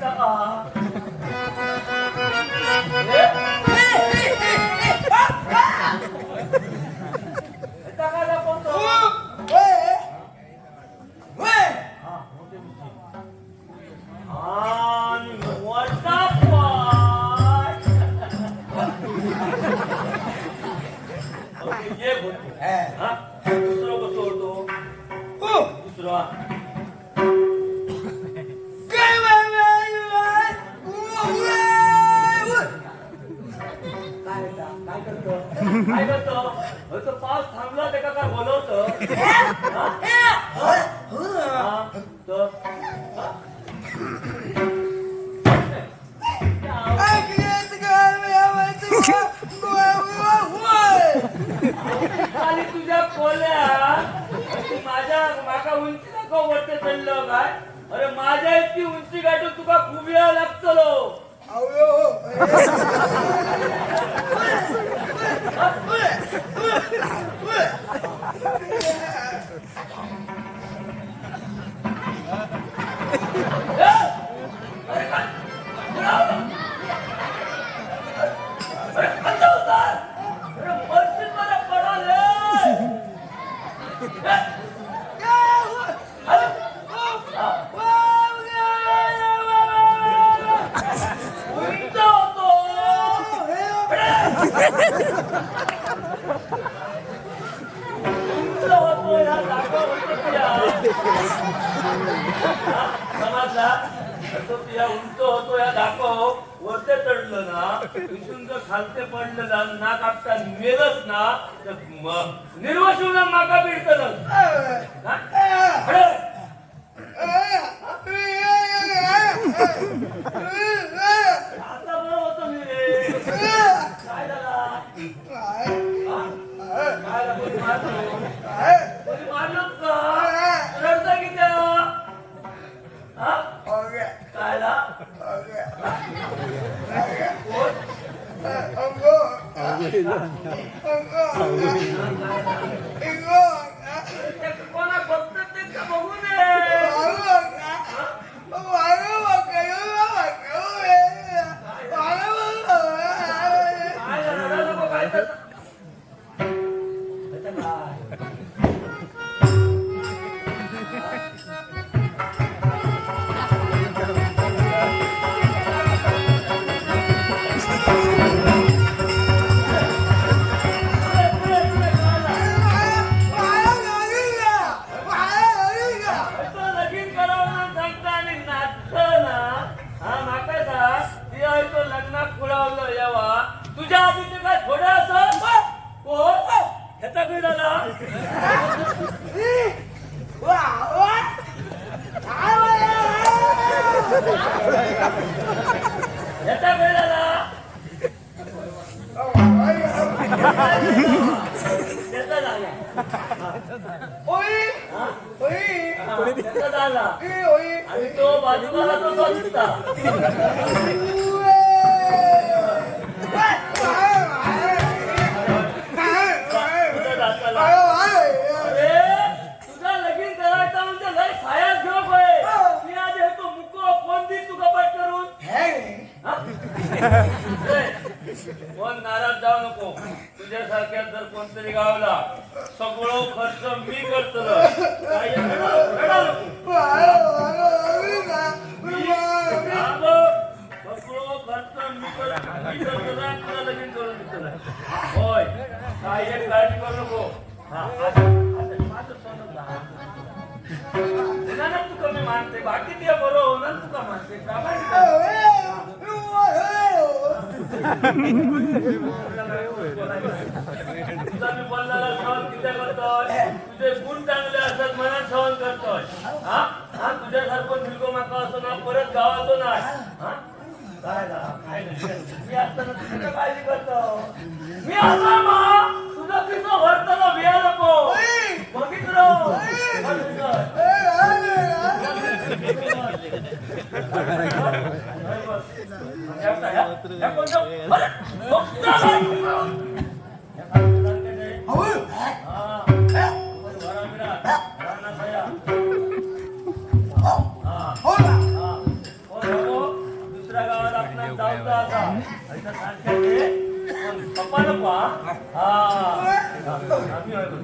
작아. 작아라 뭐 예. 아? पाऊस थांबला ते का? काय बोलवतं आणि तुझ्या कोल्या माझ्या माका उंची नको वरते चढलं काय? अरे माझ्या इतकी उंची गाठून तुका खूप वेळ लागतलो. Oh, समजला तो तुझ्या उंच होतो या दाखव. वरते चढलं ना इथून जर खालते पडलं ना नाक आपटा मेलच ना तर निर्वशून माका पिडतलच काय झाला? कोण? ते कोणा बघतात ते का झाला आणि तो बाजूला तो बघता. तुझा लगीन करायचा म्हणजे लय सायास घेऊ होय मी आज येतो मुको फोन दी तुका पाठ करून हा? कोण नाराज जाऊ नको. तुझ्यासारख्या जर कोणतरी गावला सगळं खर्च मी करतो रडा नको खर्च मी मी तुला लगीन करून होय एक काळजी करू नको हा आता- आता माझं सोनं तू कमी मानते बाकी ते बरं होणार तुका मानते का तुझा बोलणारा सहन किती करतोय तुझे गुण चांगले असतात म्हणून सहन करतोय हा हा तुझ्यासारखं भिलको माका ना परत गावातो ना मी असताना तुझी काळजी करतो मी असा तुझं किसं बिया नको 아, 남이 알고